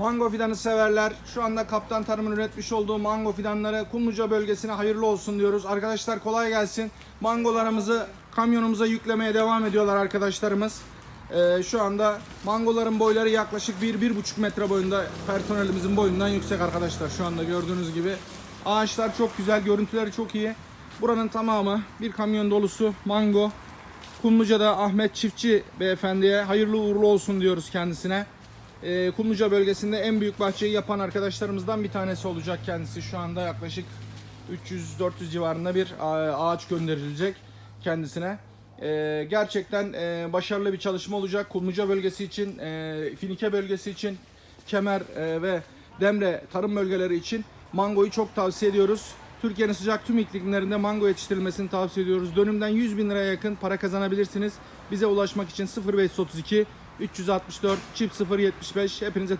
Mango fidanı severler. Şu anda Kaptan Tarım'ın üretmiş olduğu mango fidanları Kumluca bölgesine hayırlı olsun diyoruz. Arkadaşlar kolay gelsin. Mangolarımızı kamyonumuza yüklemeye devam ediyorlar arkadaşlarımız. Ee, şu anda mangoların boyları yaklaşık 1-1,5 metre boyunda personelimizin boyundan yüksek arkadaşlar. Şu anda gördüğünüz gibi. Ağaçlar çok güzel, görüntüleri çok iyi. Buranın tamamı bir kamyon dolusu mango. Kumluca'da Ahmet Çiftçi beyefendiye hayırlı uğurlu olsun diyoruz kendisine. Ee, Kumluca bölgesinde en büyük bahçeyi yapan arkadaşlarımızdan bir tanesi olacak kendisi. Şu anda yaklaşık 300-400 civarında bir ağaç gönderilecek kendisine. Ee, gerçekten e, başarılı bir çalışma olacak. Kumluca bölgesi için, e, Finike bölgesi için, Kemer e, ve Demre tarım bölgeleri için mangoyu çok tavsiye ediyoruz. Türkiye'nin sıcak tüm iklimlerinde mango yetiştirilmesini tavsiye ediyoruz. Dönümden 100 bin liraya yakın para kazanabilirsiniz. Bize ulaşmak için 0532 364 çift 075 hepinize teşekkür